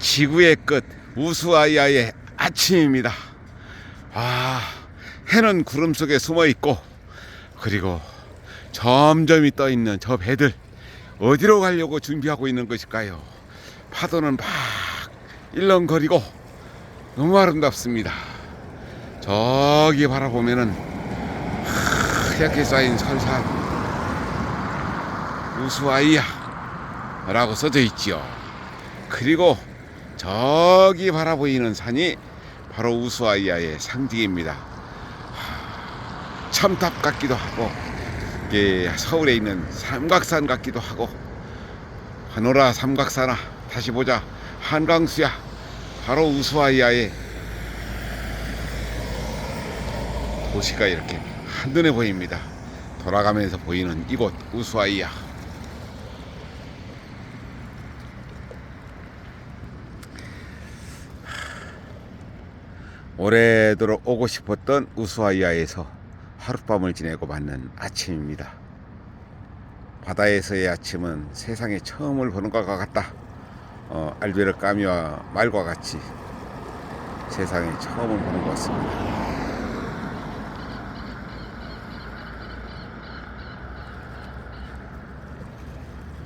지구의 끝 우수아이아의 아침입니다. 아, 해는 구름 속에 숨어 있고 그리고 점점이 떠 있는 저 배들 어디로 가려고 준비하고 있는 것일까요? 파도는 막 일렁거리고 너무 아름답습니다. 저기 바라보면은 하얗게 쌓인 설산 우수아이야라고 써져 있지요. 그리고 저기 바라 보이는 산이 바로 우수아이아의 상징입니다. 하, 첨탑 같기도 하고 이게 서울에 있는 삼각산 같기도 하고 하노라 삼각산아 다시 보자 한강수야 바로 우수아이아의 도시가 이렇게 한눈에 보입니다. 돌아가면서 보이는 이곳 우수아이아. 오래도록 오고 싶었던 우수아이아에서 하룻밤을 지내고 맞는 아침입니다. 바다에서의 아침은 세상에 처음을 보는 것과 같다. 어, 알베르 까미와 말과 같이 세상에 처음을 보는 것 같습니다.